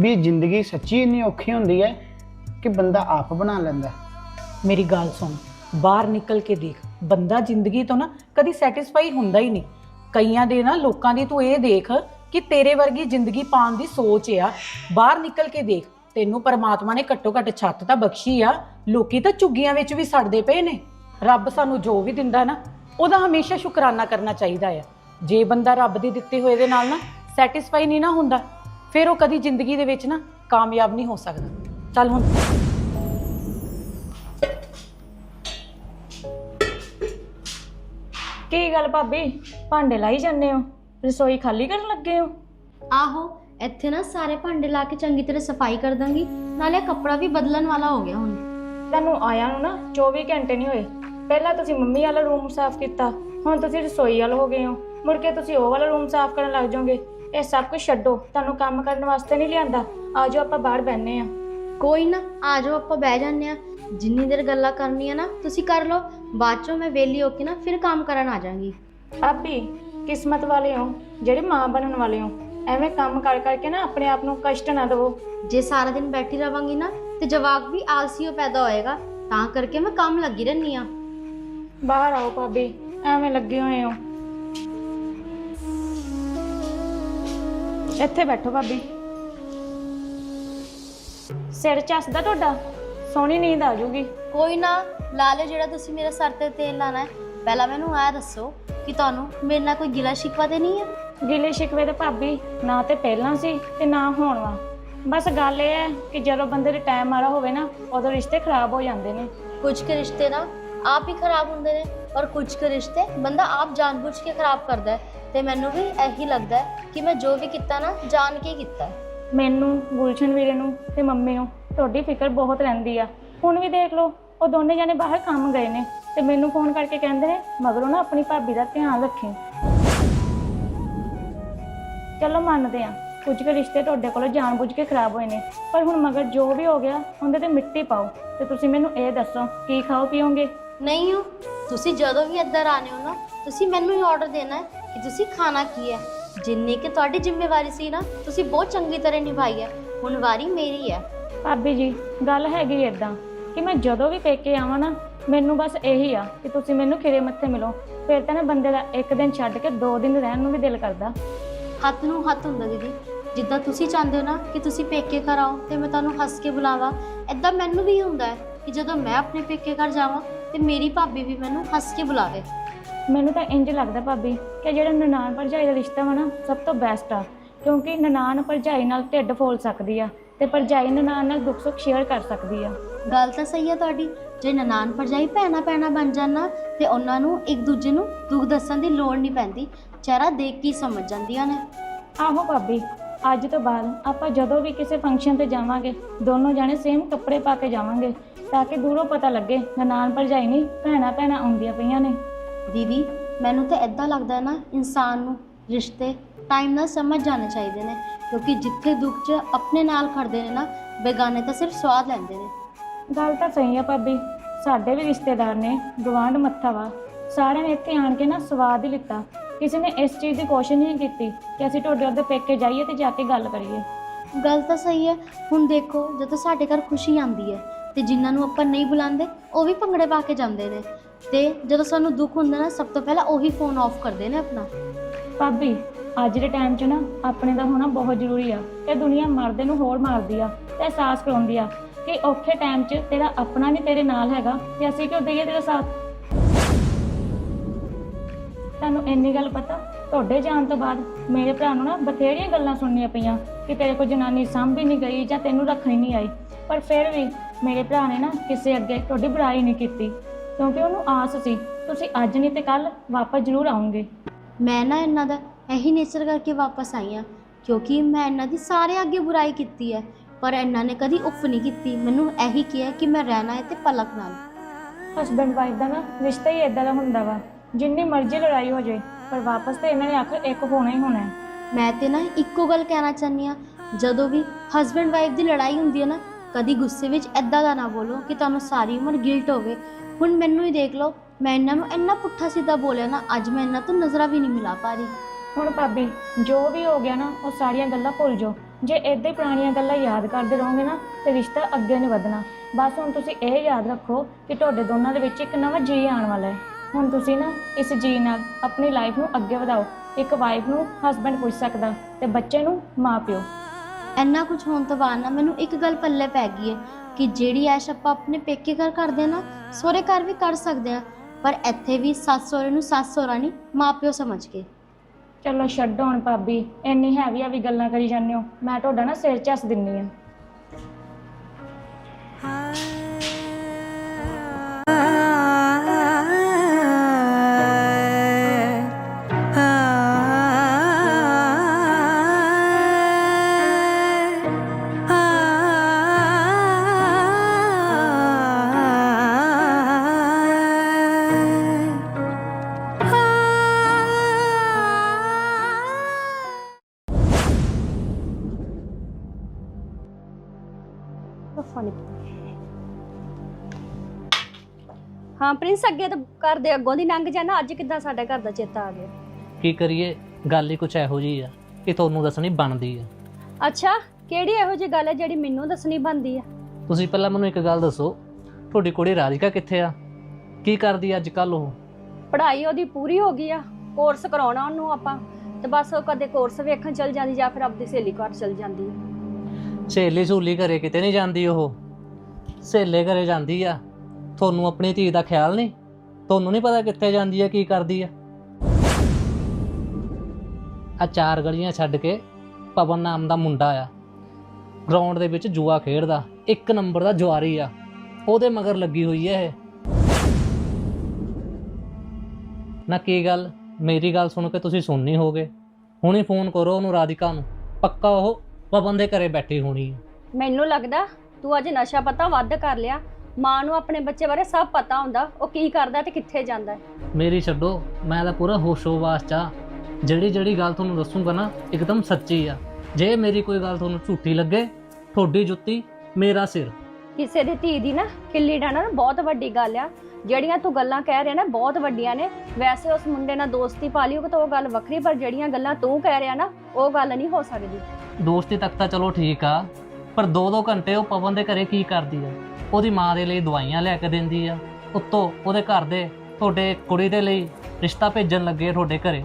ਵੀ ਜ਼ਿੰਦਗੀ ਸੱਚੀ ਇੰਨੀ ਔਖੀ ਹੁੰਦੀ ਹੈ ਕਿ ਬੰਦਾ ਆਪ ਬਣਾ ਲੈਂਦਾ ਮੇਰੀ ਗੱਲ ਸੁਣ, ਬਾਹਰ ਨਿਕਲ ਕੇ ਦੇਖ। ਬੰਦਾ ਜ਼ਿੰਦਗੀ ਤੋਂ ਨਾ ਕਦੀ ਸੈਟੀਸਫਾਈ ਹੁੰਦਾ ਹੀ ਨਹੀਂ। ਕਈਆਂ ਦੇ ਨਾ ਲੋਕਾਂ ਦੀ ਤੂੰ ਇਹ ਦੇਖ ਕਿ ਤੇਰੇ ਵਰਗੀ ਜ਼ਿੰਦਗੀ ਪਾਉਣ ਦੀ ਸੋਚ ਆ। ਬਾਹਰ ਨਿਕਲ ਕੇ ਦੇਖ, ਤੈਨੂੰ ਪਰਮਾਤਮਾ ਨੇ ਘੱਟੋ ਘੱਟ ਛੱਤ ਤਾਂ ਬਖਸ਼ੀ ਆ। ਲੋਕੀ ਤਾਂ ਝੁੱਗੀਆਂ ਵਿੱਚ ਵੀ ਸੜਦੇ ਪਏ ਨੇ। ਰੱਬ ਸਾਨੂੰ ਜੋ ਵੀ ਦਿੰਦਾ ਨਾ, ਉਹਦਾ ਹਮੇਸ਼ਾ ਸ਼ੁਕਰਾਨਾ ਕਰਨਾ ਚਾਹੀਦਾ ਆ। ਜੇ ਬੰਦਾ ਰੱਬ ਦੇ ਦਿੱਤੇ ਹੋਏ ਦੇ ਨਾਲ ਨਾ ਸੈਟੀਸਫਾਈ ਨਹੀਂ ਨਾ ਹੁੰਦਾ ਫਿਰ ਉਹ ਕਦੀ ਜ਼ਿੰਦਗੀ ਦੇ ਵਿੱਚ ਨਾ ਕਾਮਯਾਬ ਨਹੀਂ ਹੋ ਸਕਦਾ। ਚੱਲ ਹੁਣ। ਕੀ ਗੱਲ ਭਾਬੀ? ਭਾਂਡੇ ਲਾਈ ਜਾਂਦੇ ਹੋ? ਰਸੋਈ ਖਾਲੀ ਕਰਨ ਲੱਗੇ ਹੋ? ਆਹੋ ਇੱਥੇ ਨਾ ਸਾਰੇ ਭਾਂਡੇ ਲਾ ਕੇ ਚੰਗੀ ਤਰ੍ਹਾਂ ਸਫ਼ਾਈ ਕਰ ਦਾਂਗੀ। ਨਾਲੇ ਕੱਪੜਾ ਵੀ ਬਦਲਣ ਵਾਲਾ ਹੋ ਗਿਆ ਹੁਣ। ਤੁਹਾਨੂੰ ਆਇਆ ਨੂੰ ਨਾ 24 ਘੰਟੇ ਨਹੀਂ ਹੋਏ। ਪਹਿਲਾਂ ਤੁਸੀਂ ਮੰਮੀ ਵਾਲਾ ਰੂਮ ਸਾਫ਼ ਕੀਤਾ ਹੁਣ ਤੁਸੀਂ ਰਸੋਈ ਵਾਲ ਹੋ ਗਏ ਹੋ। ਮੁੜ ਕੇ ਤੁਸੀਂ ਉਹ ਵਾਲਾ ਰੂਮ ਸਾਫ਼ ਕਰਨ ਲੱਗ ਜਾਓਗੇ। ਇਹ ਸਭ ਕੁਝ ਛੱਡੋ। ਤੁਹਾਨੂੰ ਕੰਮ ਕਰਨ ਵਾਸਤੇ ਨਹੀਂ ਲਿਆਂਦਾ। ਆਜੋ ਆਪਾਂ ਬਾਹਰ ਬੈਠਨੇ ਆ ਕੋਈ ਨਾ ਆ ਜਾਓ ਆਪਾਂ ਬਹਿ ਜਾਂਦੇ ਆ ਜਿੰਨੀ ਦੇਰ ਗੱਲਾਂ ਕਰਨੀਆਂ ਨਾ ਤੁਸੀਂ ਕਰ ਲਓ। ਬਾਅਦ ਚੋਂ ਮੈਂ ਵਿਹਲੀ ਹੋ ਕੇ ਨਾ ਫਿਰ ਕੰਮ ਕਰਨ ਆ ਜਾਵਾਂਗੀ ਭਾਬੀ ਕਿਸਮਤ ਵਾਲੇ ਹੋ ਜਿਹੜੇ ਮਾਂ ਬਣਨ ਵਾਲੇ ਹੋ ਐਵੇਂ ਕੰਮ ਕਰ ਕਰਕੇ ਨਾ ਆਪਣੇ ਆਪ ਨੂੰ ਕਸ਼ਟ ਨਾ ਦਿਵੋ। ਜੇ ਸਾਰਾ ਦਿਨ ਬੈਠੀ ਰਵਾਂਗੀ ਨਾ ਤੇ ਜਵਾਕ ਵੀ ਆਲਸੀਓ ਪੈਦਾ ਹੋਏਗਾ। ਤਾਂ ਕਰਕੇ ਮੈਂ ਕੰਮ ਲੱਗੀ ਰਹਿੰਦੀ ਆ ਬਾਹਰ ਆਓ ਭਾਬੀ ਐਵੇਂ ਲੱਗੇ ਹੋਏ ਹੋ। ਇੱਥੇ ਬੈਠੋ ਭਾਬੀ। ਸਿਰ ਚੱਸਦਾ ਤੁਹਾਡਾ? ਸੋਹਣੀ ਨੀਂਦ ਆ ਜਾਊਗੀ। ਕੋਈ ਨਾ ਲਾ ਲਿਓ ਜਿਹੜਾ ਤੁਸੀਂ ਮੇਰੇ ਸਰ ਤੇ ਤੇਲ ਲਾਣਾ ਹੈ। ਪਹਿਲਾਂ ਮੈਨੂੰ ਆਇਆ ਦੱਸੋ ਕਿ ਤੁਹਾਨੂੰ ਮੇਰੇ ਨਾਲ ਕੋਈ ਗਿਲਾ ਸ਼ਿਕਵਾ ਤੇ ਨਹੀਂ ਹੈ? ਗਿਲੇ ਸ਼ਿਕਵੇ ਤੇ ਭਾਬੀ ਨਾ ਤੇ ਪਹਿਲਾਂ ਸੀ ਤੇ ਨਾ ਹੁਣ ਵਾ। ਬਸ ਗੱਲ ਇਹ ਹੈ ਕਿ ਜਦੋਂ ਬੰਦੇ ਦੇ ਟਾਈਮ ਆਲਾ ਹੋਵੇ ਨਾ ਉਦੋਂ ਰਿਸ਼ਤੇ ਖਰਾਬ ਹੋ ਜਾਂਦੇ ਨੇ। ਕੁਝ ਕੁ ਰਿਸ਼ਤੇ ਨਾ ਆਪ ਹੀ ਖਰਾਬ ਹੁੰਦੇ ਨੇ ਔਰ ਕੁਝ ਕੁ ਰਿਸ਼ਤੇ ਬੰਦਾ ਆਪ ਜਾਣਬੁੱਝ ਕੇ ਖਰਾਬ ਕਰਦਾ ਹੈ। ਤੇ ਮੈਨੂੰ ਵੀ ਇਹੀ ਲੱਗਦਾ ਹੈ ਕਿ ਮੈਂ ਜੋ ਵੀ ਕੀਤਾ ਨਾ ਜਾਣ ਕੇ ਕੀਤਾ ਹੈ। ਮੈਨੂੰ ਗੁਲਸ਼ਨ ਵੀਰੇ ਨੂੰ ਤੇ ਮੰਮੀ ਨੂੰ ਤੁਹਾਡੀ ਫਿਕਰ ਬਹੁਤ ਰਹਿੰਦੀ ਆ। ਹੁਣ ਵੀ ਦੇਖ ਲਓ ਉਹ ਦੋਨੇ ਜਾਨੇ ਬਾਹਰ ਕੰਮ ਗਏ ਨੇ ਤੇ ਮੈਨੂੰ ਫੋਨ ਕਰਕੇ ਕਹਿੰਦੇ ਨੇ ਮਗਰੋਂ ਨਾ ਆਪਣੀ ਭਾਬੀ ਦਾ ਧਿਆਨ ਰੱਖੀ ਚਲੋ ਮੰਨਦੇ ਆ ਕੁਝ ਕੁ ਰਿਸ਼ਤੇ ਤੁਹਾਡੇ ਕੋਲੋਂ ਜਾਣਬੁੱਝ ਕੇ ਖਰਾਬ ਹੋਏ ਨੇ ਪਰ ਹੁਣ ਮਗਰ ਜੋ ਵੀ ਹੋ ਗਿਆ ਉਹਦੇ ਤੇ ਮਿੱਟੀ ਪਾਓ ਤੇ ਤੁਸੀਂ ਮੈਨੂੰ ਇਹ ਦੱਸੋ ਕੀ ਖਾਓ ਪੀਓਗੇ ਨਹੀਂ ਹੋ ਤੁਸੀਂ ਜਦੋਂ ਵੀ ਇੱਧਰ ਆਨੇ ਹੋ ਨਾ ਤੁਸੀਂ ਮੈਨੂੰ ਹੀ ਆਰਡਰ ਦੇਣਾ ਹੈ। ਕਿ ਤੁਸੀਂ ਖਾਣਾ ਕੀ ਹੈ? ਜਿੰਨੀ ਕਿ ਤੁਹਾਡੀ ਜ਼ਿੰਮੇਵਾਰੀ ਸੀ ਨਾ ਤੁਸੀਂ ਬਹੁਤ ਚੰਗੀ ਤਰ੍ਹਾਂ ਨਿਭਾਈ ਹੈ। ਹੁਣ ਵਾਰੀ ਮੇਰੀ ਹੈ। ਭਾਬੀ ਜੀ ਗੱਲ ਹੈਗੀ ਇਦਾਂ ਕਿ ਮੈਂ ਜਦੋਂ ਵੀ ਪੇਕੇ ਆਵਾਂ ਨਾ ਮੈਨੂੰ ਬਸ ਇਹੀ ਆ ਕਿ ਤੁਸੀਂ ਮੈਨੂੰ ਖਿਰੇ ਮੱਥੇ ਮਿਲੋ। ਫਿਰ ਤਾਂ ਨਾ ਬੰਦੇ ਦਾ ਇੱਕ ਦਿਨ ਛੱਡ ਕੇ ਦੋ ਦਿਨ ਰਹਿਣ ਨੂੰ ਵੀ ਦਿਲ ਕਰਦਾ। ਹੱਥ ਨੂੰ ਹੱਥ ਹੁੰਦਾ ਦੀਦੀ। ਜਿੱਦਾਂ ਤੁਸੀਂ ਚਾਹੁੰਦੇ ਹੋ ਨਾ ਕਿ ਤੁਸੀਂ ਪੇਕੇ ਘਰ ਆਓ ਤੇ ਮੈਂ ਤੁਹਾਨੂੰ ਹੱਸ ਕੇ ਬੁਲਾਵਾਂ ਇਦਾਂ ਮੈਨੂੰ ਵੀ ਹੁੰਦਾ ਹੈ ਕਿ ਜਦੋਂ ਮੈਂ ਆਪਣੇ ਪੇਕੇ ਘਰ ਜਾਵਾਂ ਤੇ ਮੇਰੀ ਭਾਬੀ ਵੀ ਮੈਨੂੰ ਹੱਸ ਕੇ ਬੁਲਾਵੇ। ਮੈਨੂੰ ਤਾਂ ਇੰਜ ਲੱਗਦਾ ਭਾਬੀ ਕਿ ਜਿਹੜਾ ਨਨਾਣ ਭਰਜਾਈ ਦਾ ਰਿਸ਼ਤਾ ਵਾ ਨਾ ਸਭ ਤੋਂ ਬੈਸਟ ਆ ਕਿਉਂਕਿ ਨਨਾਣ ਭਰਜਾਈ ਨਾਲ ਢਿੱਡ ਫੋਲ ਸਕਦੀ ਆ ਤੇ ਭਰਜਾਈ ਨਨਾਣ ਨਾਲ ਦੁੱਖ ਸੁੱਖ ਸ਼ੇਅਰ ਕਰ ਸਕਦੀ ਆ। ਗੱਲ ਤਾਂ ਸਹੀ ਹੈ ਤੁਹਾਡੀ ਜੇ ਨਨਾਣ ਭਰਜਾਈ ਭੈਣਾ ਭੈਣਾ ਬਣ ਜਾਣ ਤੇ ਉਹਨਾਂ ਨੂੰ ਇੱਕ ਦੂਜੇ ਨੂੰ ਦੁੱਖ ਦੱਸਣ ਦੀ ਲੋੜ ਨਹੀਂ ਪੈਂਦੀ ਚਿਹਰਾ ਦੇਖ ਕੇ ਹੀ ਸਮਝ ਜਾਂਦੀਆਂ ਨੇ। ਆਹੋ ਭਾਬੀ ਅੱਜ ਤੋਂ ਬਾਅਦ ਆਪਾਂ ਜਦੋਂ ਵੀ ਕਿਸੇ ਫੰਕਸ਼ਨ ਤੇ ਜਾਵਾਂਗੇ ਦੋਨੋਂ ਜਾਣੇ ਸੇਮ ਕੱਪੜੇ ਪਾ ਕੇ ਜਾਵਾਂਗੇ ਤਾਂ ਕਿ ਦੂਰੋਂ ਪਤਾ ਲੱਗੇ ਨਨਾਣ ਭਰਜਾਈ ਨਹੀਂ ਭੈਣਾ ਭੈਣਾ ਆਉਂਦੀਆਂ ਪਈਆਂ ਨੇ। ਦੀਦੀ ਮੈਨੂੰ ਤਾਂ ਇਦਾਂ ਲੱਗਦਾ ਨਾ ਇਨਸਾਨ ਨੂੰ ਰਿਸ਼ਤੇ ਟਾਈਮ ਨਾਲ ਸਮਝ ਜਾਣੇ ਚਾਹੀਦੇ ਨੇ ਕਿਉਂਕਿ ਜਿੱਥੇ ਦੁੱਖ 'ਚ ਆਪਣੇ ਨਾਲ ਖੜਦੇ ਨੇ ਨਾ ਬੇਗਾਨੇ ਤਾਂ ਸਿਰਫ ਸਵਾਦ ਲੈਂਦੇ ਨੇ। ਗੱਲ ਤਾਂ ਸਹੀ ਆ ਭਾਬੀ ਸਾਡੇ ਵੀ ਰਿਸ਼ਤੇਦਾਰ ਨੇ ਗਵਾਂਢ ਮੱਥਾ ਵਾ ਸਾਰਿਆਂ ਨੇ ਇੱਥੇ ਆਣ ਕੇ ਨਾ ਸਵਾਦ ਹੀ ਲਿੱਤਾ। ਕਿਸੇ ਨੇ ਇਸ ਚੀਜ਼ ਦੀ ਕੋਸ਼ਿਸ਼ ਨਹੀਂ ਕੀਤੀ ਕਿ ਅਸੀਂ ਤੁਹਾਡੇ ਉਹਦੇ ਪੇਕੇ ਜਾਈਏ ਤੇ ਜਾ ਕੇ ਗੱਲ ਕਰੀਏ। ਗੱਲ ਤਾਂ ਸਹੀ ਹੈ ਹੁਣ ਦੇਖੋ ਜਦੋਂ ਸਾਡੇ ਘਰ ਖੁਸ਼ੀ ਆਉਂਦੀ ਹੈ ਤੇ ਜਿਨ੍ਹਾਂ ਨੂੰ ਆਪਾਂ ਨਹੀਂ ਬੁਲਾਉਂਦੇ ਉਹ ਵੀ ਭੰਗੜੇ ਪਾ ਕੇ ਜਾਂਦੇ ਨੇ। ਤੇ ਜਦੋਂ ਸਾਨੂੰ ਦੁੱਖ ਹੁੰਦਾ ਨਾ, ਸਭ ਤੋਂ ਪਹਿਲਾਂ ਉਹੀ ਫੋਨ ਆਫ ਕਰਦੇ ਨੇ ਆਪਣਾ। ਭਾਬੀ, ਅੱਜ ਦੇ ਟਾਈਮ 'ਚ ਨਾ ਆਪਣੇ ਦਾ ਹੋਣਾ ਬਹੁਤ ਜ਼ਰੂਰੀ ਆ। ਇਹ ਦੁਨੀਆ ਮਰਦੇ ਨੂੰ ਹੋਰ ਮਾਰਦੀ ਆ ਤੇ ਅਹਿਸਾਸ ਕਰਾਉਂਦੀ ਆ ਕਿ ਔਖੇ ਟਾਈਮ 'ਚ ਤੇਰਾ ਆਪਣਾ ਨਹੀਂ ਤੇਰੇ ਨਾਲ ਹੈਗਾ ਤੇ ਅਸੀਂ ਕਿਉਂ ਦਈਏ ਤੇਰਾ ਸਾਥ? ਤੁਹਾਨੂੰ ਇੰਨੀ ਗੱਲ ਪਤਾ? ਤੁਹਾਡੇ ਜਾਣ ਤੋਂ ਬਾਅਦ ਮੇਰੇ ਭਰਾ ਨੂੰ ਨਾ ਬਥੇਰੀਆਂ ਗੱਲਾਂ ਸੁਣਨੀਆਂ ਪਈਆਂ ਕਿ ਤੇਰੇ ਕੋਲ ਜਨਾਨੀ ਸਾਂਭੀ ਨਹੀਂ ਗਈ ਜਾਂ ਤੈਨੂੰ ਰੱਖਣੀ ਨਹੀਂ ਆਈ। ਪਰ ਫਿਰ ਵੀ ਮੇਰੇ ਭਰਾ ਨੇ ਨਾ ਕਿਸੇ ਅੱਗੇ ਤੁਹਾਡੀ ਬੁਰਾਈ ਨਹੀਂ ਕੀਤੀ। ਕਿਉਂਕਿ ਉਹਨੂੰ ਆਸ ਸੀ ਤੁਸੀਂ ਅੱਜ ਨਹੀਂ ਤੇ ਕੱਲ ਵਾਪਸ ਜ਼ਰੂਰ ਆਉਂਗੇ ਮੈਂ ਨਾ ਇਹਨਾਂ ਦਾ ਇਹੀ ਨੇਚਰ ਕਰਕੇ ਵਾਪਸ ਆਈ ਹਾਂ ਕਿਉਂਕਿ ਮੈਂ ਇਹਨਾਂ ਦੀ ਸਾਰੇ ਅੱਗੇ ਬੁਰਾਈ ਕੀਤੀ ਹੈ ਪਰ ਇਹਨਾਂ ਨੇ ਕਦੀ ਉਫ ਨਹੀਂ ਕੀਤੀ। ਮੈਨੂੰ ਇਹੀ ਕਿਹਾ ਕਿ ਮੈਂ ਰਹਿਣਾ ਹੈ ਤੇ ਪਲਕ ਨਾਲ। ਹਸਬੈਂਡ ਵਾਈਫ ਦਾ ਨਾ ਰਿਸ਼ਤਾ ਹੀ ਇਦਾਂ ਦਾ ਹੁੰਦਾ ਵਾ ਜਿੰਨੀ ਮਰਜ਼ੀ ਲੜਾਈ ਹੋ ਜਾਏ ਪਰ ਵਾਪਸ ਤੇ ਇਹਨਾਂ ਨੇ ਆਖਰ ਇੱਕ ਹੋਣਾ ਹੀ ਹੋਣਾ ਹੈ। ਮੈਂ ਤੇ ਨਾ ਇੱਕੋ ਗੱਲ ਕਹਿਣਾ ਚਾਹੁੰਦੀ ਆ ਜਦੋਂ ਵੀ ਹਸਬੈਂਡ ਵਾਈਫ ਦੀ ਲੜਾਈ ਹੁੰਦੀ ਹੈ ਨਾ ਕਦੀ ਗੁੱਸੇ ਵਿੱਚ ਐਦਾਂ ਦਾ ਨਾ ਬੋਲੋ ਕਿ ਤੁਹਾਨੂੰ ਸਾਰੀ ਉਮਰ ਗਿਲਟ ਹੋਵੇ। ਹੁਣ ਮੈਨੂੰ ਹੀ ਦੇਖ ਲਓ, ਮੈਂ ਇਹਨਾਂ ਨੂੰ ਇੰਨਾ ਪੁੱਠਾ ਸਿੱਧਾ ਬੋਲਿਆ ਨਾ, ਅੱਜ ਮੈਂ ਇਹਨਾਂ ਤੋਂ ਨਜ਼ਰਾਂ ਵੀ ਨਹੀਂ ਮਿਲਾ ਪਾ ਰਹੀ। ਹੁਣ ਭਾਬੀ, ਜੋ ਵੀ ਹੋ ਗਿਆ ਨਾ, ਉਹ ਸਾਰੀਆਂ ਗੱਲਾਂ ਭੁੱਲ ਜਾਓ। ਜੇ ਏਦਾਂ ਹੀ ਪੁਰਾਣੀਆਂ ਗੱਲਾਂ ਯਾਦ ਕਰਦੇ ਰਹੋਗੇ ਨਾ, ਤੇ ਰਿਸ਼ਤਾ ਅੱਗੇ ਨਹੀਂ ਵਧਣਾ। ਬਸ ਹੁਣ ਤੁਸੀਂ ਇਹ ਯਾਦ ਰੱਖੋ ਕਿ ਤੁਹਾਡੇ ਦੋਨਾਂ ਦੇ ਵਿੱਚ ਇੱਕ ਨਵਾਂ ਜੀ ਆਉਣ ਵਾਲਾ ਹੈ। ਹੁਣ ਤੁਸੀਂ ਨਾ, ਇਸ ਜੀ ਨਾਲ ਆਪਣੀ ਲਾਈਫ ਨੂੰ ਅੱਗੇ ਵਧਾਓ। ਇੱਕ ਵਾਈਫ ਨੂੰ ਹਸਬੰਡ ਪੁੱਛ ਸਕਦਾ, ਤੇ ਬੱਚੇ ਨੂੰ ਮਾਂ ਪਿਓ ਇੰਨਾ ਕੁਝ ਹੋਣ ਤੋਂ ਬਾਅਦ ਨਾ ਮੈਨੂੰ ਇੱਕ ਗੱਲ ਪੱਲੇ ਪੈ ਗਈ ਹੈ ਕਿ ਜਿਹੜੀ ਐਸ਼ ਆਪਾਂ ਆਪਣੇ ਪੇਕੇ ਘਰ ਕਰਦੇ ਆ ਨਾ ਸਹੁਰੇ ਘਰ ਵੀ ਕਰ ਸਕਦੇ ਆ ਪਰ ਇੱਥੇ ਵੀ ਸੱਸ ਸਹੁਰੇ ਨੂੰ ਸੱਸ ਸਹੁਰਾ ਨਹੀਂ ਮਾਪਿਓ ਸਮਝ ਕੇ। ਚਲੋ ਛੱਡੋ ਹੁਣ ਭਾਬੀ ਇੰਨੀ ਹੈਵੀ ਹੈਵੀ ਗੱਲਾਂ ਕਰੀ ਜਾਂਦੇ ਹੋ ਮੈਂ ਤੁਹਾਡਾ ਨਾ ਸਿਰ ਝੱਸ ਦਿੰਨੀ ਆ ਪ੍ਰਿੰਸ ਅੱਗੇ ਤਾਂ ਘਰ ਦੇ ਅੱਗੋਂ ਦੀ ਲੰਘ ਜਾਣਾ ਅੱਜ ਕਿੱਦਾਂ ਸਾਡੇ ਘਰ ਦਾ ਚੇਤਾ ਆ ਗਿਆ? ਕੀ ਕਰੀਏ? ਗੱਲ ਹੀ ਕੁਛ ਇਹੋ ਜੀ ਆ ਕਿ ਤੁਹਾਨੂੰ ਦੱਸਣੀ ਬਣਦੀ ਆ। ਅੱਛਾ ਕਿਹੜੀ ਇਹੋ ਜਿਹੀ ਗੱਲ ਹੈ ਜਿਹੜੀ ਮੈਨੂੰ ਦੱਸਣੀ ਬੰਦੀ ਆ? ਤੁਸੀਂ ਪਹਿਲਾਂ ਮੈਨੂੰ ਇੱਕ ਗੱਲ ਦੱਸੋ ਤੁਹਾਡੀ ਕੁੜੀ ਰਾਧਿਕਾ ਕਿੱਥੇ ਆ? ਕੀ ਕਰਦੀ ਆ ਅੱਜ ਕੱਲ ਉਹ? ਪੜ੍ਹਾਈ ਉਹਦੀ ਪੂਰੀ ਹੋ ਗਈ ਆ ਕੋਰਸ ਕਰਾਉਣਾ ਉਹਨੂੰ ਆਪਾਂ ਤੇ ਬਸ ਉਹ ਕਦੇ ਕੋਰਸ ਵੇਖਣ ਚਲ ਜਾਂਦੀ ਜਾਂ ਫਿਰ ਆਪਣੀ ਸਹੇਲੀ ਘਰ ਚਲ ਜਾਂਦੀ ਸਹੇਲੀ ਸਹੂਲੀ ਘਰੇ ਕਿਤੇ ਨਹੀਂ ਜਾਂਦੀ ਉਹ? ਸਹੇਲੇ ਘਰੇ ਜਾਂਦੀ ਆ ਤੁਹਾਨੂੰ ਆਪਣੀ ਧੀ ਦਾ ਖਿਆਲ ਨਹੀਂ? ਤੁਹਾਨੂੰ ਨਹੀਂ ਪਤਾ ਕਿੱਥੇ ਜਾਂਦੀ ਹੈ ਕੀ ਕਰਦੀ ਆ? ਆ ਚਾਰ ਗਲੀਆਂ ਛੱਡ ਕੇ ਪਵਨ ਨਾਮ ਦਾ ਮੁੰਡਾ ਆ। ਗਰਾਊਂਡ ਦੇ ਵਿੱਚ ਜੂਆ ਖੇਡਦਾ, ਇੱਕ ਨੰਬਰ ਦਾ ਜੁਆਰੀ ਆ। ਉਹਦੇ ਮਗਰ ਲੱਗੀ ਹੋਈ ਹੈ ਇਹ। ਨਾ ਕੀ ਗੱਲ? ਮੇਰੀ ਗੱਲ ਸੁਣ ਕੇ ਤੁਸੀਂ ਸੁਣਨੀ ਹੋਗੇ ਹੁਣੀ ਫੋਨ ਕਰੋ ਉਹਨੂੰ ਰਾਧਿਕਾ ਨੂੰ। ਪੱਕਾ ਉਹ ਪਵਨ ਦੇ ਘਰੇ ਬੈਠੀ ਹੋਣੀ ਹੈ ਮੈਨੂੰ ਲੱਗਦਾ ਤੂੰ ਅੱਜ ਨਸ਼ਾ ਪਤਾ ਵੱਧ ਕਰ ਲਿਆ। ਮਾਂ ਨੂੰ ਆਪਣੇ ਬੱਚੇ ਬਾਰੇ ਸਭ ਪਤਾ ਹੁੰਦਾ ਉਹ ਕੀ ਕਰਦਾ ਤੇ ਕਿੱਥੇ ਜਾਂਦਾ ਹੈ। ਮੇਰੀ ਛੱਡੋ ਮੈਂ ਤਾਂ ਪੂਰਾ ਹੋਸ਼ੋ-ਵਾਸ ਚ ਆ। ਜਿਹੜੀ ਜਿਹੜੀ ਗੱਲ ਤੁਹਾਨੂੰ ਦੱਸੂਗਾ ਨਾ ਇੱਕਦਮ ਸੱਚੀ ਆ। ਜੇ ਮੇਰੀ ਕੋਈ ਗੱਲ ਤੁਹਾਨੂੰ ਝੂਠੀ ਲੱਗੇ ਤੁਹਾਡੀ ਜੁੱਤੀ ਮੇਰਾ ਸਿਰ। ਕਿਸੇ ਦੀ ਧੀ ਦੀ ਨਾ ਕਿੱਲੀ ਡਾਣਾ ਨਾ ਬਹੁਤ ਵੱਡੀ ਗੱਲ ਆ। ਜਿਹੜੀਆਂ ਤੂੰ ਗੱਲਾਂ ਕਹਿ ਰਿਹਾ ਨਾ ਬਹੁਤ ਵੱਡੀਆਂ ਨੇ। ਵੈਸੇ ਉਸ ਮੁੰਡੇ ਨਾਲ ਦੋਸਤੀ ਪਾ ਲਈ ਉਹ ਤਾਂ ਉਹ ਗੱਲ ਵੱਖਰੀ ਪਰ ਜਿਹੜੀਆਂ ਗੱਲਾਂ ਤੂੰ ਕਹਿ ਰਿਹਾ ਨਾ ਉਹ ਗੱਲ ਨਹੀਂ ਹੋ ਸਕਦੀ। ਦੋਸਤੀ ਤੱਕ ਤਾਂ ਚਲੋ ਠੀਕ ਆ ਪਰ ਦੋ ਦੋ ਘੰਟੇ ਉਹ ਪਵਨ ਦੇ ਘਰੇ ਕੀ ਕਰਦੀ ਆ? ਉਹਦੀ ਮਾਂ ਦੇ ਲਈ ਦਵਾਈਆਂ ਲੈ ਕੇ ਦਿੰਦੀ ਆ। ਉੱਤੋਂ ਉਹਦੇ ਘਰ ਦੇ ਤੁਹਾਡੇ ਕੁੜੀ ਦੇ ਲਈ ਰਿਸ਼ਤਾ ਭੇਜਣ ਲੱਗੇ ਆ ਤੁਹਾਡੇ ਘਰੇ।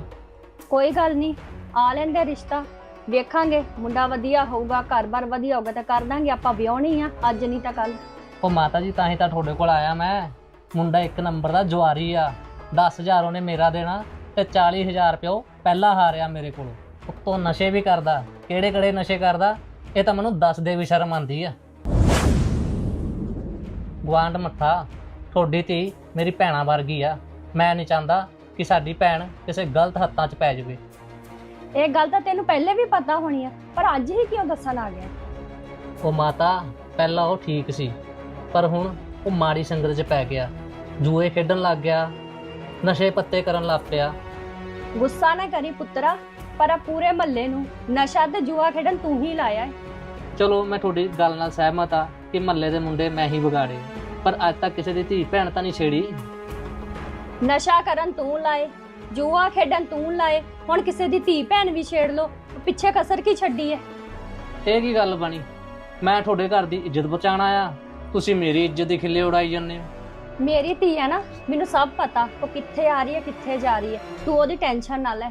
ਕੋਈ ਗੱਲ ਨਹੀਂ ਆ ਲੈਂਦੇ ਰਿਸ਼ਤਾ। ਵੇਖਾਂਗੇ ਮੁੰਡਾ ਵਧੀਆ ਹੋਊਗਾ ਘਰ-ਬਾਰ ਵਧੀਆ ਹੋਊਗਾ ਤਾਂ ਕਰ ਦਾਂਗੇ ਆਪਾਂ ਵਿਆਹਣੀ ਆ ਅੱਜ ਨਹੀਂ ਤਾਂ ਕੱਲ ਉਹ ਮਾਤਾ ਜੀ ਤਾਂ ਹੀ ਤਾਂ ਤੁਹਾਡੇ ਕੋਲ ਆਇਆ ਮੈਂ। ਮੁੰਡਾ ਇੱਕ ਨੰਬਰ ਦਾ ਜਵਾਰੀ ਆ। 10000 ਉਹਨੇ ਮੇਰਾ ਦੇਣਾ ਤੇ 40000 ਰੁਪਏ ਉਹ ਪਹਿਲਾਂ ਹਾਰਿਆ ਮੇਰੇ ਕੋਲੋਂ। ਉੱਤੋਂ ਨਸ਼ੇ ਵੀ ਕਰਦਾ। ਕਿਹੜੇ ਕਿਹੜੇ ਨਸ਼ੇ ਕਰਦਾ? ਇਹ ਤਾਂ ਮੈਨੂੰ ਦੱਸ ਦੇ ਵੀ ਸ਼ਰਮ ਆਂਦੀ ਆ। ਗਵਾਂਡ ਮੱਥਾ ਤੁਹਾਡੀ ਧੀ ਮੇਰੀ ਭੈਣਾ ਵਰਗੀ ਆ। ਮੈਂ ਨਹੀਂ ਚਾਹੁੰਦਾ ਕਿ ਸਾਡੀ ਭੈਣ ਕਿਸੇ ਗਲਤ ਹੱਥਾਂ 'ਚ ਪੈ ਜਾਵੇ। ਇਹ ਗੱਲ ਤਾਂ ਤੈਨੂੰ ਪਹਿਲੇ ਵੀ ਪਤਾ ਹੋਣੀ ਆ ਪਰ ਅੱਜ ਹੀ ਕਿਉਂ ਦੱਸਣ ਆ ਗਿਆ? ਉਹ ਮਾਤਾ ਪਹਿਲਾਂ ਉਹ ਠੀਕ ਸੀ ਪਰ ਹੁਣ ਉਹ ਮਾੜੀ ਸੰਗਤ 'ਚ ਪੈ ਗਿਆ। ਜੂਏ ਖੇਡਣ ਲੱਗ ਗਿਆ ਨਸ਼ੇ ਪੱਤੇ ਕਰਨ ਲੱਗ ਪਿਆ। ਗੁੱਸਾ ਨਾ ਕਰੀ ਪੁੱਤਰਾ ਪਰ ਆ ਪੂਰੇ ਮਹੱਲੇ ਨੂੰ ਨਸ਼ਾ ਤੇ ਜੂਆ ਖੇਡਣ ਤੂੰ ਹੀ ਲਾਇਆ ਹੈ ਚਲੋ ਮੈਂ ਤੁਹਾਡੀ ਗੱਲ ਨਾਲ ਸਹਿਮਤ ਆ। ਕਿ ਮਹੱਲੇ ਦੇ ਮੁੰਡੇ ਮੈਂ ਹੀ ਵਿਗਾੜੇ। ਪਰ ਅੱਜ ਤੱਕ ਕਿਸੇ ਦੀ ਧੀ ਭੈਣ ਤਾਂ ਨਹੀਂ ਛੇੜੀ। ਨਸ਼ਾ ਕਰਨ ਤੂੰ ਲਾਏ ਜੂਆ ਖੇਡਣ ਤੂੰ ਲਾਏ ਹੁਣ ਕਿਸੇ ਦੀ ਧੀ ਭੈਣ ਵੀ ਛੇੜ ਲੋ ਪਿੱਛੇ ਕਸਰ ਕੀ ਛੱਡੀ ਹੈ ਇਹ ਕੀ ਗੱਲ ਬਣੀ? ਮੈਂ ਤੁਹਾਡੇ ਘਰ ਦੀ ਇੱਜ਼ਤ ਬਚਾਉਣ ਆਇਆ। ਤੁਸੀਂ ਮੇਰੀ ਇੱਜ਼ਤ ਦੀ ਖਿੱਲੇ ਉਡਾਈ ਜਾਂਦੇ ਹੋ। ਮੇਰੀ ਧੀ ਹੈ ਨਾ ਮੈਨੂੰ ਸਭ ਪਤਾ ਉਹ ਕਿੱਥੇ ਆ ਰਹੀ ਹੈ ਕਿੱਥੇ ਜਾ ਰਹੀ ਹੈ ਤੂੰ ਉਹਦੀ ਟੈਨਸ਼ਨ ਨਾ ਲੈ।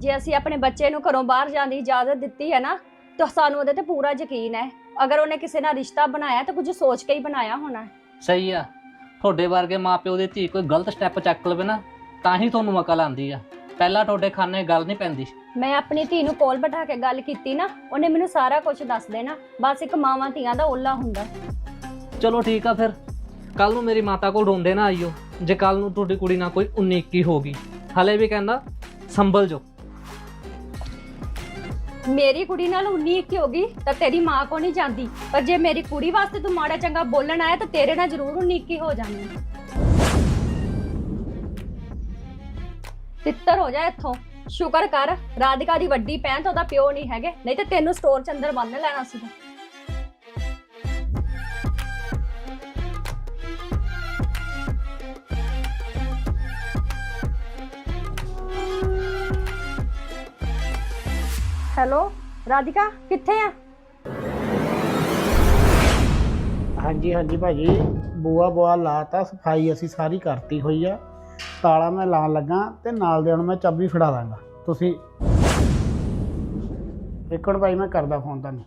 ਜੇ ਅਸੀਂ ਆਪਣੇ ਬੱਚੇ ਨੂੰ ਘਰੋਂ ਬਾਹਰ ਜਾਣ ਦੀ ਇਜਾਜ਼ਤ ਦਿੱਤੀ ਹੈ ਨਾ ਤਾਂ ਸਾਨੂੰ ਉਹਦੇ ਤੇ ਪੂਰਾ ਯਕੀਨ ਹੈ। ਅਗਰ ਉਹਨੇ ਕਿਸੇ ਨਾਲ ਰਿਸ਼ਤਾ ਬਣਾਇਆ ਤਾਂ ਕੁਝ ਸੋਚ ਕੇ ਹੀ ਬਣਾਇਆ ਹੋਣਾ। ਹੈ ਸਹੀ ਆ। ਤੁਹਾਡੇ ਵਰਗੇ ਮਾਪਿਓ ਦੀ ਧੀ ਕੋਈ ਗਲਤ ਸਟੈਪ ਚੱਕ ਲਵੇ ਨਾ ਤਾਂ ਹੀ ਤੁਹਾਨੂੰ ਅਕਲ ਆਂਦੀ ਆ। ਪਹਿਲਾਂ ਤੁਹਾਡੇ ਖਾਨੇ ਗੱਲ ਨਹੀਂ ਪੈਂਦੀ। ਮੈਂ ਆਪਣੀ ਧੀ ਨੂੰ ਕੋਲ ਬਿਠਾ ਕੇ ਗੱਲ ਕੀਤੀ ਨਾ ਉਹਨੇ ਮੈਨੂੰ ਸਾਰਾ ਕੁਝ ਦੱਸ ਦੇਣਾ। ਬਸ ਇੱਕ ਮਾਵਾਂ ਧੀਆਂ ਦਾ ਓਲਾ ਹੁੰਦਾ। ਚਲੋ ਠੀਕ ਆ ਫਿਰ। ਕੱਲ ਨੂੰ ਮੇਰੀ ਮਾਤਾ ਕੋਲ ਰੋਂਦੇ ਨਾ ਆਈਓ। ਜੇ ਕੱਲ ਨੂੰ ਤੁਹਾਡੀ ਕੁੜੀ ਨਾਲ ਕੋਈ 19 21 ਹੋ ਗਈ। ਹਲੇ ਵੀ ਕਹਿੰਦਾ ਸੰਭਲ ਜੋ ਮੇਰੀ ਕੁੜੀ ਨਾਲ 19 ਕੀ ਹੋ ਗਈ, ਤਾਂ ਤੇਰੀ ਮਾਂ ਕੋ ਨਹੀਂ ਜਾਂਦੀ ਪਰ ਜੇ ਮੇਰੀ ਕੁੜੀ ਵਾਸਤੇ ਤੂੰ ਮਾੜਾ ਚੰਗਾ ਬੋਲਣ ਆਇਆ, ਤਾਂ ਤੇਰੇ ਨਾਲ ਜ਼ਰੂਰ 19 ਕੀ ਹੋ ਜਾਣੀ ਤਿੱਤਰ ਹੋ ਜਾ ਇੱਥੋਂ। ਸ਼ੁਕਰ ਕਰ, ਰਾਧਿਕਾ ਦੀ ਵੱਡੀ ਭੈਣ ਤਾਂ ਉਹਦਾ ਪਿਓ ਨਹੀਂ ਹੈਗੇ, ਨਹੀਂ ਤੇ ਤੈਨੂੰ ਸਟੋਰ ਚ ਅੰਦਰ ਬੰਨ ਲੈਣਾ ਸੀਗਾ। ਹੈਲੋ, ਰਾਧਿਕਾ, ਕਿੱਥੇ ਆ? ਹਾਂਜੀ ਹਾਂਜੀ ਭਾਜੀ, ਬੂਆ ਬੂਆ ਲਾਤਾ, ਸਫ਼ਾਈ ਅਸੀਂ ਸਾਰੀ ਕਰਤੀ ਹੋਈ ਆ। ਤਾਲਾ ਮੈਂ ਲਾਉਣ ਲੱਗਾ ਤੇ ਨਾਲ ਦੇ ਨੂੰ ਮੈਂ ਚਾਬੀ ਫੜਾ ਦਾਂਗਾ। ਤੁਸੀਂ ਇੱਕ ਮਿੰਟ ਭਾਈ ਮੈਂ ਕਰਦਾ ਫੋਨ ਤੁਹਾਨੂੰ।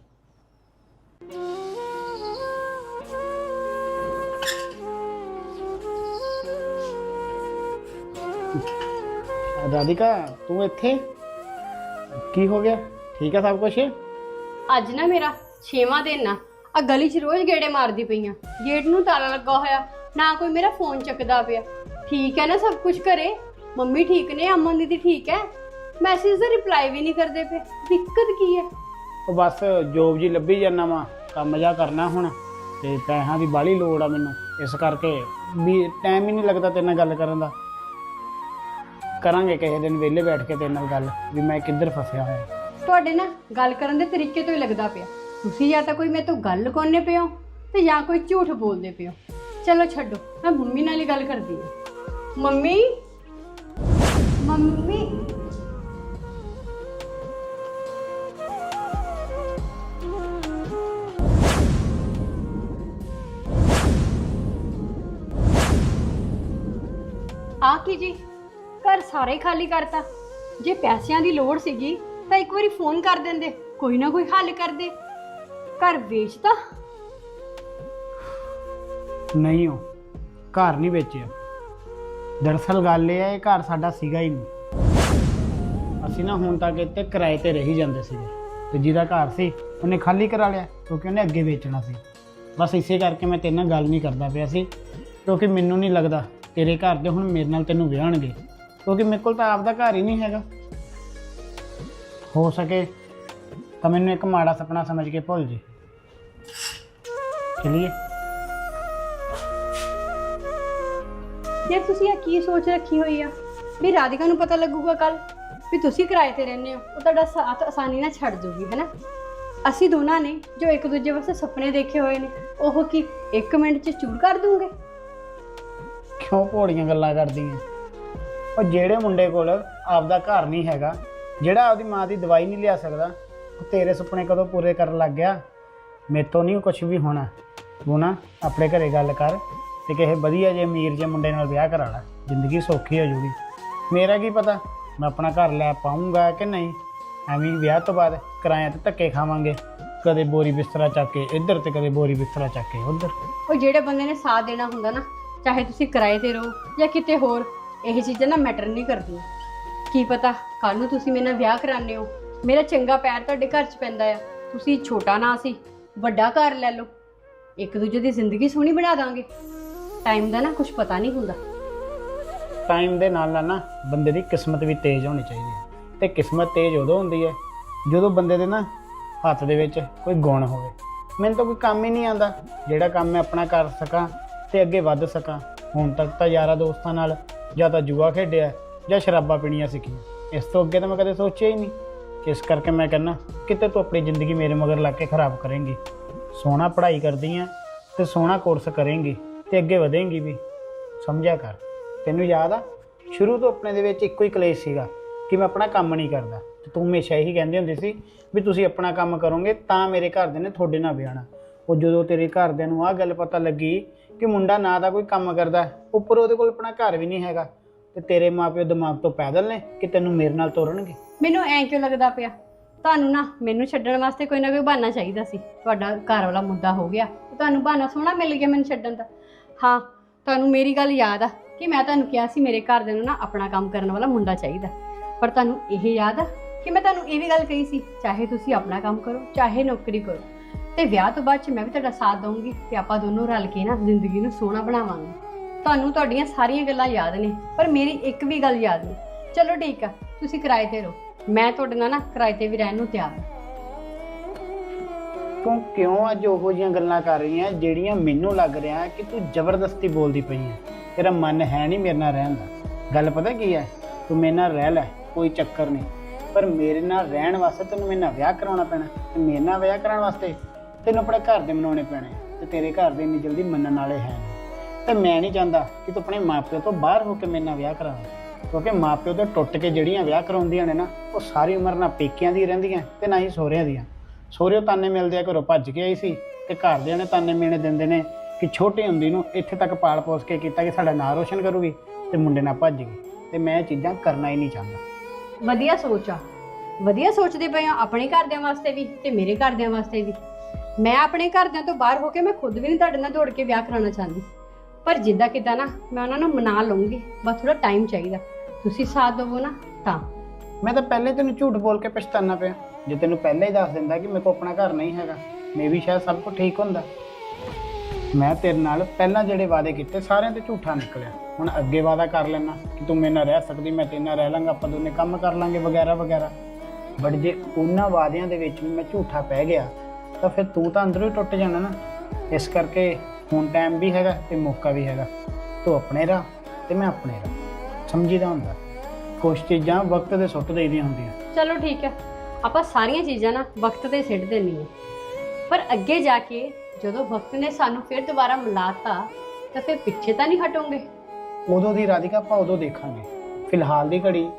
ਰਾਧਿਕਾ, ਤੂੰ ਇੱਥੇ? ਕੀ ਹੋ ਗਿਆ? ਠੀਕ ਹੈ ਸਭ ਕੁਝ ਅੱਜ ਨਾ ਮੇਰਾ ਛੇਵਾਂ ਦਿਨ ਆ। ਆ ਗਲੀ 'ਚ ਰੋਜ਼ ਗੇੜੇ ਮਾਰਦੀ ਪਈਆਂ। ਗੇਟ ਨੂੰ ਤਾਲਾ ਲੱਗਾ ਹੋਇਆ ਨਾ ਕੋਈ ਮੇਰਾ ਫੋਨ ਚੱਕਦਾ ਪਿਆ। ਠੀਕ ਹੈ ਨਾ ਸਭ ਕੁਝ ਘਰੇ? ਮੰਮੀ ਠੀਕ ਨੇ ਅਮਨ ਦੀਦੀ ਠੀਕ ਹੈ? ਮੈਸੇਜ ਦਾ ਰਿਪਲਾਈ ਵੀ ਨਹੀਂ ਕਰਦੇ ਪਏ। ਦਿੱਕਤ ਕੀ ਹੈ? ਉਹ ਬਸ ਜੋਬ ਜੀ ਲੱਭੀ ਜਾਂਦਾ ਵਾ ਕੰਮ ਜਾ ਕਰਨਾ ਹੁਣ। ਤੇ ਪੈਸਿਆਂ ਦੀ ਬਾਲੀ ਲੋੜ ਆ ਮੈਨੂੰ। ਇਸ ਕਰਕੇ ਵੀ ਟਾਈਮ ਹੀ ਨਹੀਂ ਲੱਗਦਾ ਤੇਰੇ ਨਾਲ ਗੱਲ ਕਰਨ ਦਾ। ਕਰਾਂਗੇ ਕਿਸੇ ਦਿਨ ਵਿਹਲੇ ਬੈਠ ਕੇ ਤੇਰੇ ਨਾਲ ਗੱਲ ਵੀ ਮੈਂ ਕਿੱਧਰ ਫਸਿਆ ਹੋਇਆ। ਤੁਹਾਡੇ ਨਾ ਗੱਲ ਕਰਨ ਦੇ ਤਰੀਕੇ ਤੋਂ ਹੀ ਲੱਗਦਾ ਪਿਆ। ਤੁਸੀਂ ਜਾਂ ਤਾਂ ਕੋਈ ਮੇਰੇ ਤੋਂ ਗੱਲ ਕੋਨੇ ਪਿਓ ਤੇ ਜਾਂ ਕੋਈ ਝੂਠ ਬੋਲਦੇ ਪਿਓ। ਚਲੋ ਛੱਡੋ, ਮੈਂ ਮੰਮੀ ਨਾਲ ਹੀ ਗੱਲ ਕਰਦੀ ਹਾਂ। ਮੰਮੀ? ਮੰਮੀ? ਆ ਕੀ ਜੀ? ਘਰ ਸਾਰੇ ਖਾਲੀ ਕਰਤਾ। ਜੇ ਪੈਸਿਆਂ ਦੀ ਲੋੜ ਸੀਗੀ ਤਾਂ ਇੱਕ ਵਾਰੀ ਫੋਨ ਕਰ ਦਿੰਦੇ, ਕੋਈ ਨਾ ਕੋਈ ਹੱਲ ਕਰਦੇ। ਘਰ ਵੇਚਤਾ ਨਹੀਂ ਉਹ, ਘਰ ਨਹੀਂ ਵੇਚਿਆ। ਦਰਅਸਲ ਗੱਲ ਇਹ ਹੈ, ਇਹ ਘਰ ਸਾਡਾ ਸੀਗਾ ਹੀ ਨਹੀਂ। ਅਸੀਂ ਨਾ ਹੁਣ ਤੱਕ ਇੱਥੇ ਕਿਰਾਏ ਤੇ ਰਹੀ ਜਾਂਦੇ ਸੀਗੇ। ਤੇ ਜਿਹਦਾ ਘਰ ਸੀ, ਉਹਨੇ ਖਾਲੀ ਕਰਾ ਲਿਆ, ਕਿਉਂਕਿ ਉਹਨੇ ਅੱਗੇ ਵੇਚਣਾ ਸੀ। ਬਸ ਇਸੇ ਕਰਕੇ ਮੈਂ ਤੇਰੇ ਨਾਲ ਗੱਲ ਨਹੀਂ ਕਰਦਾ ਪਿਆ ਸੀ। ਕਿਉਂਕਿ ਮੈਨੂੰ ਨਹੀਂ ਲੱਗਦਾ ਤੇਰੇ ਘਰ ਦੇ ਹੁਣ ਮੇਰੇ ਨਾਲ ਤੈਨੂੰ ਵਿਆਹਣਗੇ। ਕਿਉਂਕਿ ਮੇਰੇ ਕੋਲ ਤਾਂ ਆਪਦਾ ਘਰ ਹੀ ਨਹੀਂ ਹੈਗਾ। ਹੋ ਸਕੇ ਤਾਂ ਮੈਨੂੰ ਇੱਕ ਮਾੜਾ ਸੁਪਨਾ ਸਮਝ ਕੇ ਭੁੱਲ ਜੇ। ਚਲਿਏ। ਯਾਰ ਤੁਸੀਂ ਇਹ ਕੀ ਸੋਚ ਰੱਖੀ ਹੋਈ ਆ? ਵੀ ਰਾਧਿਕਾ ਨੂੰ ਪਤਾ ਲੱਗੂਗਾ ਕੱਲ ਵੀ ਤੁਸੀਂ ਕਿਰਾਏ ਤੇ ਰਹਿੰਦੇ ਹੋ ਉਹ ਤੁਹਾਡਾ ਸਾਥ ਆਸਾਨੀ ਨਾਲ ਛੱਡ ਜੂਗੀ ਹੈਨਾ ਅਸੀਂ ਦੋਨਾਂ ਨੇ ਜੋ ਇੱਕ ਦੂਜੇ ਵਾਸਤੇ ਸੁਪਨੇ ਦੇਖੇ ਹੋਏ ਨੇ ਉਹ ਕੀ ਇੱਕ ਮਿੰਟ 'ਚ ਚੂਰ ਕਰ ਦੂੰਗੇ? ਕਿਉਂ ਭੋੜੀਆਂ ਗੱਲਾਂ ਕਰਦੀਆਂ ਉਹ ਜਿਹੜੇ ਮੁੰਡੇ ਕੋਲ ਆਪਦਾ ਘਰ ਨਹੀਂ ਹੈਗਾ ਜਿਹੜਾ ਆਪਦੀ ਮਾਂ ਦੀ ਦਵਾਈ ਨਹੀਂ ਲਿਆ ਸਕਦਾ, ਉਹ ਤੇਰੇ ਸੁਪਨੇ ਕਦੋਂ ਪੂਰੇ ਕਰਨ ਲੱਗ ਗਿਆ? ਮੇਰੇ ਤੋਂ ਨਹੀਂ ਕੁਝ ਵੀ ਹੋਣਾ। ਉਹ ਨਾ ਆਪਣੇ ਘਰੇ ਗੱਲ ਕਰ ਤੇ ਕਿਸੇ ਵਧੀਆ ਜੇ ਅਮੀਰ ਜੇ ਮੁੰਡੇ ਨਾਲ ਵਿਆਹ ਕਰਾ ਲੈ। ਜ਼ਿੰਦਗੀ ਸੌਖੀ ਹੋ ਜੂਗੀ। ਮੇਰਾ ਕੀ ਪਤਾ, ਮੈਂ ਆਪਣਾ ਘਰ ਲੈ ਪਾਉਂਗਾ ਕਿ ਨਹੀਂ? ਐਵੇਂ ਵਿਆਹ ਤੋਂ ਬਾਅਦ ਕਿਰਾਇਆ ਤੇ ਧੱਕੇ ਖਾਵਾਂਗੇ। ਕਦੇ ਬੋਰੀ ਬਿਸਤਰਾ ਚੱਕ ਕੇ ਇੱਧਰ ਤੇ ਕਦੇ ਬੋਰੀ ਬਿਸਤਰਾ ਚੱਕ ਕੇ ਉੱਧਰ। ਉਹ ਜਿਹੜੇ ਬੰਦੇ ਨੇ ਸਾਥ ਦੇਣਾ ਹੁੰਦਾ ਨਾ, ਚਾਹੇ ਤੁਸੀਂ ਕਿਰਾਏ ਤੇ ਰਹੋ ਜਾਂ ਕਿਤੇ ਹੋਰ, ਇਹ ਚੀਜ਼ਾਂ ਨਾ ਮੈਟਰ ਨਹੀਂ ਕਰਦੀਆਂ। ਕੀ ਪਤਾ ਕੱਲ ਨੂੰ ਤੁਸੀਂ ਮੇਰੇ ਨਾਲ ਵਿਆਹ ਕਰਾਉਂਦੇ ਹੋ। ਮੇਰਾ ਚੰਗਾ ਪੈਰ ਤੁਹਾਡੇ ਘਰ 'ਚ ਪੈਂਦਾ ਆ। ਤੁਸੀਂ ਛੋਟਾ ਨਾ ਸੀ, ਵੱਡਾ ਘਰ ਲੈ ਲਓ। ਇੱਕ ਦੂਜੇ ਦੀ ਜ਼ਿੰਦਗੀ ਸੋਹਣੀ ਬਣਾ ਦਾਂਗੇ। ਟਾਈਮ ਦਾ ਨਾ ਕੁਝ ਪਤਾ ਨਹੀਂ ਹੁੰਦਾ। ਟਾਈਮ ਦੇ ਨਾਲ ਨਾਲ ਨਾ ਬੰਦੇ ਦੀ ਕਿਸਮਤ ਵੀ ਤੇਜ਼ ਹੋਣੀ ਚਾਹੀਦੀ ਹੈ। ਤੇ ਕਿਸਮਤ ਤੇਜ਼ ਉਦੋਂ ਹੁੰਦੀ ਹੈ ਜਦੋਂ ਬੰਦੇ ਦੇ ਨਾ ਹੱਥ ਦੇ ਵਿੱਚ ਕੋਈ ਗੁਣ ਹੋਵੇ। ਮੈਨੂੰ ਤਾਂ ਕੋਈ ਕੰਮ ਹੀ ਨਹੀਂ ਆਂਦਾ ਜਿਹੜਾ ਕੰਮ ਮੈਂ ਆਪਣਾ ਕਰ ਸਕਾਂ ਤੇ ਅੱਗੇ ਵੱਧ ਸਕਾਂ। ਹੁਣ ਤੱਕ ਤਾਂ ਯਾਰਾਂ ਦੋਸਤਾਂ ਨਾਲ ਜਾਂ ਤਾਂ ਜੂਆ ਖੇਡਿਆ ਜਾਂ ਸ਼ਰਾਬਾਂ ਪੀਣੀਆਂ ਸਿੱਖੀਆਂ। ਇਸ ਤੋਂ ਅੱਗੇ ਤਾਂ ਮੈਂ ਕਦੇ ਸੋਚਿਆ ਹੀ ਨਹੀਂ ਇਸ ਕਰਕੇ ਮੈਂ ਕਹਿੰਦਾ, ਕਿਤੇ ਤੂੰ ਆਪਣੀ ਜ਼ਿੰਦਗੀ ਮੇਰੇ ਮਗਰ ਲੱਗ ਕੇ ਖਰਾਬ ਕਰੇਂਗੀ। ਸੋਹਣਾ ਪੜ੍ਹਾਈ ਕਰਦੀ ਆ ਤੇ ਸੋਹਣਾ ਕੋਰਸ ਕਰੇਂਗੀ ਤੇ ਅੱਗੇ ਵਧੇਂਗੀ ਵੀ। ਸਮਝਿਆ ਕਰ। ਤੈਨੂੰ ਯਾਦ ਆ, ਸ਼ੁਰੂ ਤੋਂ ਆਪਣੇ ਦੇ ਵਿੱਚ ਇੱਕੋ ਹੀ ਕਲੇਸ਼ ਸੀਗਾ ਕਿ ਮੈਂ ਆਪਣਾ ਕੰਮ ਨਹੀਂ ਕਰਦਾ। ਤੇ ਤੂੰ ਹਮੇਸ਼ਾ ਇਹੀ ਕਹਿੰਦੇ ਹੁੰਦੇ ਸੀ ਵੀ ਤੁਸੀਂ ਆਪਣਾ ਕੰਮ ਕਰੋਗੇ ਤਾਂ ਮੇਰੇ ਘਰਦਿਆਂ ਨੇ ਤੁਹਾਡੇ ਨਾਲ ਵਿਆਹਣਾ। ਉਹ ਜਦੋਂ ਤੇਰੇ ਘਰਦਿਆਂ ਨੂੰ ਆਹ ਗੱਲ ਪਤਾ ਲੱਗੀ ਕਿ ਮੁੰਡਾ ਨਾ ਦਾ ਕੋਈ ਕੰਮ ਕਰਦਾ, ਉੱਪਰ ਉਹਦੇ ਕੋਲ ਆਪਣਾ ਘਰ ਵੀ ਨਹੀਂ ਹੈਗਾ। ਤੇ ਤੇਰੇ ਮਾਪਿਓ ਦਿਮਾਗ ਤੋਂ ਪੈਦਲ ਨੇ ਕਿ ਤੈਨੂੰ ਮੇਰੇ ਨਾਲ ਤੋਰਨਗੇ? ਮੈਨੂੰ ਐਂ ਕਿਉਂ ਲੱਗਦਾ ਪਿਆ? ਤੁਹਾਨੂੰ ਨਾ ਮੈਨੂੰ ਛੱਡਣ ਵਾਸਤੇ ਕੋਈ ਨਾ ਕੋਈ ਬਹਾਨਾ ਚਾਹੀਦਾ ਸੀ। ਤੁਹਾਡਾ ਘਰ ਵਾਲਾ ਮੁੱਦਾ ਹੋ ਗਿਆ। ਤੇ ਤੁਹਾਨੂੰ ਬਹਾਨਾ ਸੋਹਣਾ ਮਿਲ ਗਿਆ ਮੈਨੂੰ ਛੱਡਣ ਦਾ। ਹਾਂ, ਤੁਹਾਨੂੰ ਮੇਰੀ ਗੱਲ ਯਾਦ ਆ ਕਿ ਮੈਂ ਤੁਹਾਨੂੰ ਕਿਹਾ ਸੀ ਮੇਰੇ ਘਰ ਦੇ ਨੂੰ ਨਾ ਆਪਣਾ ਕੰਮ ਕਰਨ ਵਾਲਾ ਮੁੰਡਾ ਚਾਹੀਦਾ। ਪਰ ਤੁਹਾਨੂੰ ਇਹ ਯਾਦ ਆ ਕਿ ਮੈਂ ਤੁਹਾਨੂੰ ਇਹ ਵੀ ਗੱਲ ਕਹੀ ਸੀ, ਚਾਹੇ ਤੁਸੀਂ ਆਪਣਾ ਕੰਮ ਕਰੋ, ਚਾਹੇ ਨੌਕਰੀ ਕਰੋ। ਤੇ ਵਿਆਹ ਤੋਂ ਬਾਅਦ ਚ ਮੈਂ ਵੀ ਤੁਹਾਡਾ ਸਾਥ ਦਊਂਗੀ ਤੇ ਆਪਾਂ ਦੋਨੋਂ ਰਲ ਕੇ ਨਾ ਜ਼ਿੰਦਗੀ ਨੂੰ ਸੋਹਣਾ ਬਣਾਵਾਂਗੇ। ਤੁਹਾਨੂੰ ਤੁਹਾਡੀਆਂ ਸਾਰੀਆਂ ਗੱਲਾਂ ਯਾਦ ਨੇ, ਪਰ ਮੇਰੀ ਇੱਕ ਵੀ ਗੱਲ ਯਾਦ ਨਹੀਂ। ਚਲੋ ਠੀਕ ਆ, ਤੁਸੀਂ ਕਿਰਾਏ ਤੇ ਰਹੋ। ਮੈਂ ਤੁਹਾਡੇ ਨਾਲ ਨਾ ਕਿਰਾਏ ਤੇ ਵੀ ਰਹਿਣ ਨੂੰ ਤਿਆਰ ਹਾਂ। ਤੂੰ ਕਿਉਂ ਅੱਜ ਉਹੋ ਜਿਹੀਆਂ ਗੱਲਾਂ ਕਰ ਰਹੀ ਹੈ ਜਿਹੜੀਆਂ ਮੈਨੂੰ ਲੱਗ ਰਿਹਾ ਕਿ ਤੂੰ ਜ਼ਬਰਦਸਤੀ ਬੋਲਦੀ ਪਈ ਹੈ ਤੇਰਾ ਮਨ ਹੈ ਨਹੀਂ ਮੇਰੇ ਨਾਲ ਰਹਿਣ ਦਾ। ਗੱਲ ਪਤਾ ਕੀ ਹੈ ਤੂੰ ਮੇਰੇ ਨਾਲ ਰਹਿ ਲੈ, ਕੋਈ ਚੱਕਰ ਨਹੀਂ। ਪਰ ਮੇਰੇ ਨਾਲ ਰਹਿਣ ਵਾਸਤੇ ਤੈਨੂੰ ਮੇਰੇ ਨਾਲ ਵਿਆਹ ਕਰਾਉਣਾ ਪੈਣਾ ਤੇ ਮੇਰੇ ਨਾਲ ਵਿਆਹ ਕਰਾਉਣ ਵਾਸਤੇ ਤੈਨੂੰ ਆਪਣੇ ਘਰ ਦੇ ਮਨਾਉਣੇ ਪੈਣੇ ਤੇ ਤੇਰੇ ਘਰ ਦੇ ਇੰਨੀ ਜਲਦੀ ਮੰਨਣ ਵਾਲੇ ਹੈ ਤੇ ਮੈਂ ਨਹੀਂ ਚਾਹੁੰਦਾ ਕਿ ਤੂੰ ਆਪਣੇ ਮਾਪਿਆਂ ਤੋਂ ਬਾਹਰ ਹੋ ਕੇ ਮੇਰੇ ਨਾਲ ਵਿਆਹ ਕਰਾ। ਕਿਉਂਕਿ ਮਾਪਿਓ ਤੋਂ ਟੁੱਟ ਕੇ ਜਿਹੜੀਆਂ ਵਿਆਹ ਕਰਾਉਂਦੀਆਂ ਨੇ ਨਾ, ਉਹ ਸਾਰੀ ਉਮਰ ਨਾ ਪੇਕਿਆਂ ਦੀ ਰਹਿੰਦੀਆਂ ਤੇ ਨਾ ਹੀ ਸਹੁਰਿਆਂ ਦੀਆਂ। ਸਹੁਰਿਓ ਤਾਨੇ ਮਿਲਦੇ ਆ ਘਰੋਂ ਭੱਜ ਕੇ ਆਈ ਸੀ ਤੇ ਘਰਦਿਆਂ ਨੇ ਤਾਨੇ ਮੇਣੇ ਦਿੰਦੇ ਨੇ ਕਿ ਛੋਟੇ ਹੁੰਦੀ ਨੂੰ ਇੱਥੇ ਤੱਕ ਪਾਲ ਪੋਸ ਕੇ ਕੀਤਾ ਕਿ ਸਾਡਾ ਨਾਂ ਰੋਸ਼ਨ ਕਰੂਗੀ ਤੇ ਮੁੰਡੇ ਨਾਲ ਭੱਜ ਗਈ। ਤੇ ਮੈਂ ਇਹ ਚੀਜ਼ਾਂ ਕਰਨਾ ਹੀ ਨਹੀਂ ਚਾਹੁੰਦਾ। ਵਧੀਆ ਸੋਚ ਆ। ਵਧੀਆ ਸੋਚਦੇ ਪਏ ਆ ਆਪਣੇ ਘਰਦਿਆਂ ਵਾਸਤੇ ਵੀ ਤੇ ਮੇਰੇ ਘਰਦਿਆਂ ਵਾਸਤੇ ਵੀ। ਮੈਂ ਆਪਣੇ ਘਰਦਿਆਂ ਤੋਂ ਬਾਹਰ ਹੋ ਕੇ ਮੈਂ ਖੁਦ ਵੀ ਨਹੀਂ ਤੁਹਾਡੇ ਨਾਲ ਦੌੜ ਕੇ ਵਿਆਹ ਕਰਾਉਣਾ ਚਾਹੁੰਦੀ। ਪਰ ਜਿੱਦਾਂ ਕਿਦਾਂ ਨਾ ਮੈਂ ਉਹਨਾਂ ਨੂੰ ਮਨਾ ਲਵਾਂਗੀ ਬਸ ਥੋੜਾ ਟਾਈਮ ਚਾਹੀਦਾ। ਤੁਸੀਂ ਸਾਥ ਦਿਵੋ ਨਾ, ਤਾਂ। ਮੈਂ ਤਾਂ ਪਹਿਲੇ ਤੈਨੂੰ ਝੂਠ ਬੋਲ ਕੇ ਪਛਤਾਨਾ ਪਿਆ। ਜੇ ਤੈਨੂੰ ਪਹਿਲਾਂ ਹੀ ਦੱਸ ਦਿੰਦਾ ਕਿ ਮੇਰੇ ਕੋਲ ਆਪਣਾ ਘਰ ਨਹੀਂ ਹੈਗਾ, ਮੈਂ ਵੀ ਸ਼ਾਇਦ ਸਭ ਕੁਝ ਠੀਕ ਹੁੰਦਾ। ਮੈਂ ਤੇਰੇ ਨਾਲ ਪਹਿਲਾਂ ਜਿਹੜੇ ਵਾਅਦੇ ਕੀਤੇ, ਸਾਰਿਆਂ ਤੇ ਝੂਠਾ ਨਿਕਲਿਆ। ਹੁਣ ਅੱਗੇ ਵਾਅਦਾ ਕਰ ਲੈਣਾ ਕਿ ਤੂੰ ਮੇਰੇ ਨਾਲ ਰਹਿ ਸਕਦੀ, ਮੈਂ ਤੇਰੇ ਨਾਲ ਰਹਿ ਲਾਂਗਾ, ਆਪਾਂ ਦੋਨੇ ਕੰਮ ਕਰ ਲਾਂਗੇ ਵਗੈਰਾ ਵਗੈਰਾ। ਬਟ ਜੇ ਉਹਨਾਂ ਵਾਅਦਿਆਂ ਦੇ ਵਿੱਚ ਵੀ ਮੈਂ ਝੂਠਾ ਪੈ ਗਿਆ, ਤਾਂ ਫਿਰ ਤੂੰ ਤਾਂ ਅੰਦਰੋਂ ਹੀ ਟੁੱਟ ਜਾਣਾ ਨਾ। ਇਸ ਕਰਕੇ ਹੁਣ ਟਾਈਮ ਵੀ ਹੈਗਾ ਤੇ ਮੌਕਾ ਵੀ ਹੈਗਾ। ਤੂੰ ਆਪਣੇ ਰਾਹ ਤੇ ਮੈਂ ਆਪਣੇ ਰਾਹ। ਸਮਝੀਦਾ ਹੁੰਦਾ। ਕੁਛ ਚੀਜ਼ਾਂ ਵਕਤ ਦੇ ਸੁੱਟ ਦੇਈਦੀਆਂ ਹੁੰਦੀਆਂ। ਚਲੋ ਠੀਕ ਹੈ। ਆਪਾਂ ਸਾਰੀਆਂ ਚੀਜ਼ਾਂ ਨਾ ਵਕਤ ਤੇ ਸਿੱਟ ਦੇਣੀਆਂ ਪਰ ਅੱਗੇ ਜਾ ਕੇ ਜਦੋਂ ਵਕਤ ਨੇ ਸਾਨੂੰ ਫਿਰ ਦੁਬਾਰਾ ਮਿਲਾਤਾ ਤਾਂ ਫਿਰ ਪਿੱਛੇ ਤਾਂ ਨਹੀਂ ਹਟੋਗੇ। ਉਦੋਂ ਦੀ ਰਾਧਿਕਾ ਆਪਾਂ ਉਦੋਂ ਦੇਖਾਂਗੇ। ਫਿਲਹਾਲ ਦੀ ਘੜੀ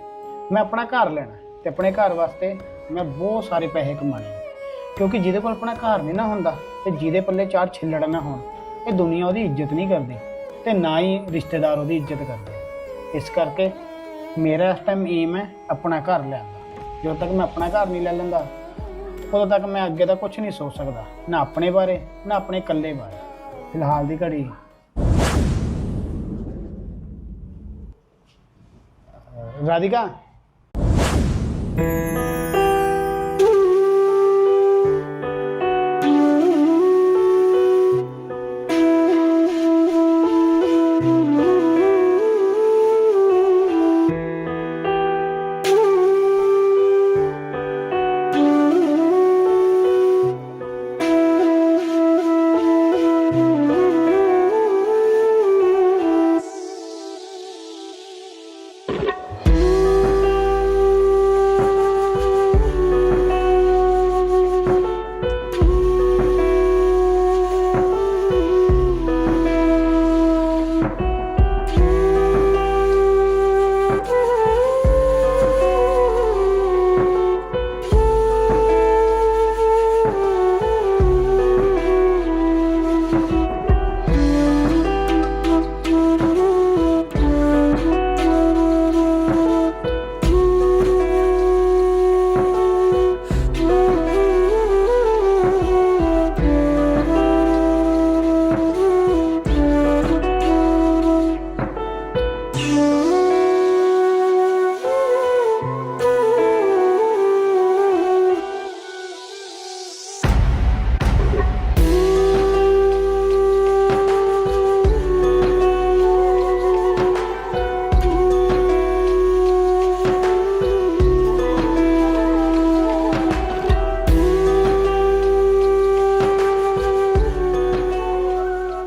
ਮੈਂ ਆਪਣਾ ਘਰ ਲੈਣਾ ਤੇ ਆਪਣੇ ਘਰ ਵਾਸਤੇ ਮੈਂ ਬਹੁਤ ਸਾਰੇ ਪੈਸੇ ਕਮਾਣੇ। ਕਿਉਂਕਿ ਜਿਹਦੇ ਕੋਲ ਆਪਣਾ ਘਰ ਨਹੀਂ ਨਾ ਹੁੰਦਾ ਤੇ ਜਿਹਦੇ ਪੱਲੇ ਚਾਰ ਛਿੱਲੜ ਨਾ ਹੋਣ। ਇਹ ਦੁਨੀਆ ਉਹਦੀ ਇੱਜ਼ਤ ਨਹੀਂ ਕਰਦੀ ਤੇ ਨਾ ਹੀ ਰਿਸ਼ਤੇਦਾਰ ਉਹਦੀ ਇੱਜ਼ਤ ਕਰਦੇ। ਇਸ ਕਰਕੇ ਮੇਰਾ ਇਸ ਟਾਈਮ ਏਮ ਹੈ ਆਪਣਾ ਘਰ ਲੈਣ ਦਾ। ਜਦੋਂ ਤੱਕ ਮੈਂ ਆਪਣਾ ਘਰ ਨਹੀਂ ਲੈ ਲੈਂਦਾ, ਉਦੋਂ ਤੱਕ ਮੈਂ ਅੱਗੇ ਦਾ ਕੁਝ ਨਹੀਂ ਸੋਚ ਸਕਦਾ, ਨਾ ਆਪਣੇ ਬਾਰੇ, ਨਾ ਆਪਣੇ ਇਕੱਲੇ ਬਾਰੇ। ਫਿਲਹਾਲ ਦੀ ਘੜੀ। ਰਾਧਿਕਾ?